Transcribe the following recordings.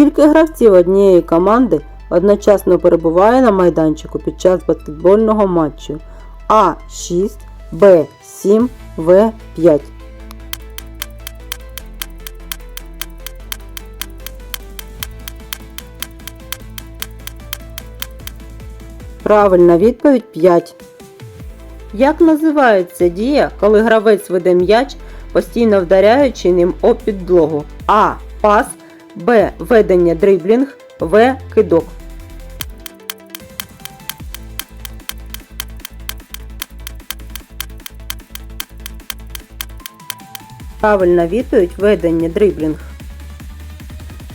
Скільки гравців однієї команди одночасно перебуває на майданчику під час баскетбольного матчу? А 6, Б 7, В 5. Правильна відповідь 5. Як називається дія, коли гравець веде м'яч, постійно вдаряючи ним об підлогу? А. Пас, Б. Ведення дриблінг, В. Кидок. Правильна відповідь ведення дриблінг.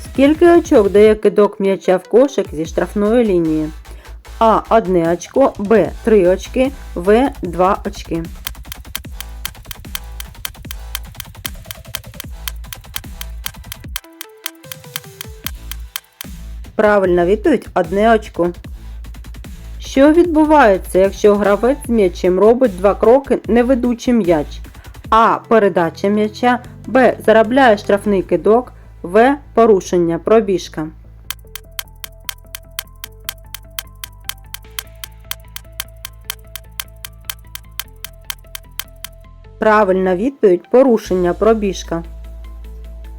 Скільки очок дає кидок м'яча в кошик зі штрафної лінії? А 1 очко, Б 3 очки, В 2 очки. Правильна відповідь 1 очко. Що відбувається, якщо гравець з м'ячем робить два кроки, не ведучи м'яч? А. Передача м'яча, Б. Заробляє штрафний кидок, В. Порушення пробіжка. Правильна відповідь порушення пробіжка.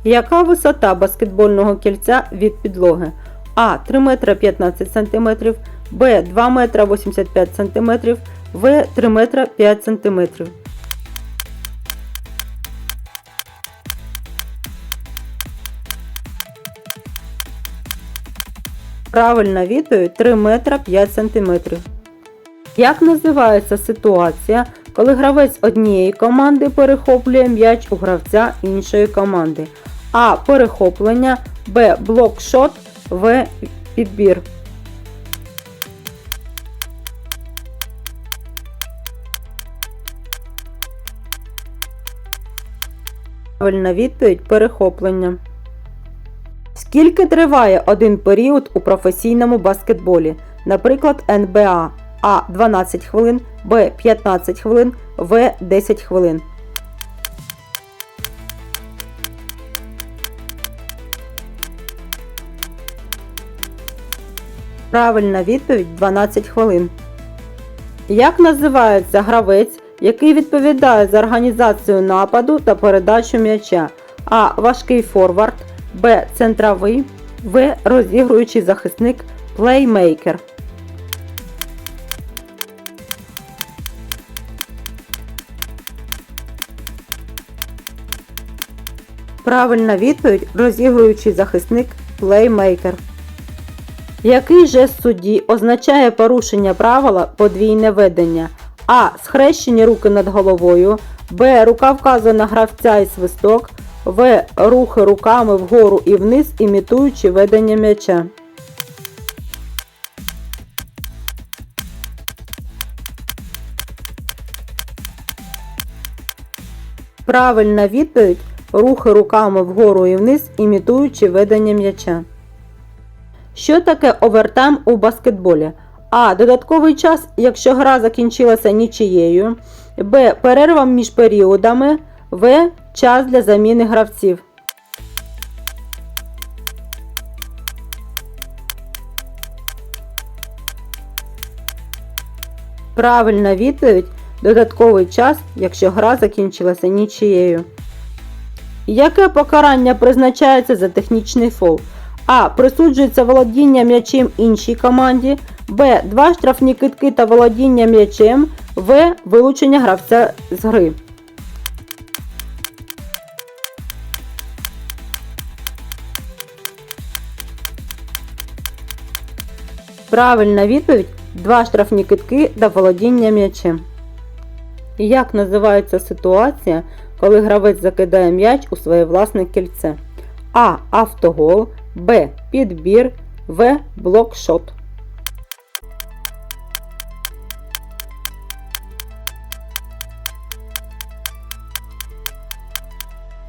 Яка висота баскетбольного кільця від підлоги? А. 3 метра 15 см, Б. 2 метра 85 см, В. 3 метра 5 см. Правильна відповідь 3 метра 5 см. Як називається ситуація, коли гравець однієї команди перехоплює м'яч у гравця іншої команди? А. Перехоплення, Б. Блокшот, В. Підбір. Правильна відповідь перехоплення. Скільки триває один період у професійному баскетболі? Наприклад, НБА А 12 хвилин, Б 15 хвилин, В 10 хвилин. Правильна відповідь 12 хвилин. Як називається гравець, який відповідає за організацію нападу та передачу м'яча? А. Важкий форвард, Б. Центровий, В. Розігруючий захисник, плеймейкер. Правильна відповідь розігруючий захисник плеймейкер. Який жест судді означає порушення правила подвійне ведення? А. Схрещені руки над головою. Б. Рука вказує на гравця і свисток. В. Рухи руками вгору і вниз, імітуючи ведення м'яча. Правильна відповідь рухи руками вгору і вниз, імітуючи ведення м'яча. Що таке овертайм у баскетболі? А. Додатковий час, якщо гра закінчилася нічиєю. Б. Перерва між періодами. В. Час для заміни гравців. Правильна відповідь додатковий час, якщо гра закінчилася нічиєю. Яке покарання призначається за технічний фол? А. Присуджується володіння м'ячем іншій команді. Б. Два штрафні китки та володіння м'ячем. В. Вилучення гравця з гри. Правильна відповідь два штрафні китки та володіння м'ячем. Як називається ситуація, коли гравець закидає м'яч у своє власне кільце? А. Автогол, Б. Підбір, В. Блокшот.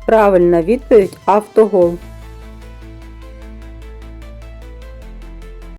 Правильна відповідь автогол.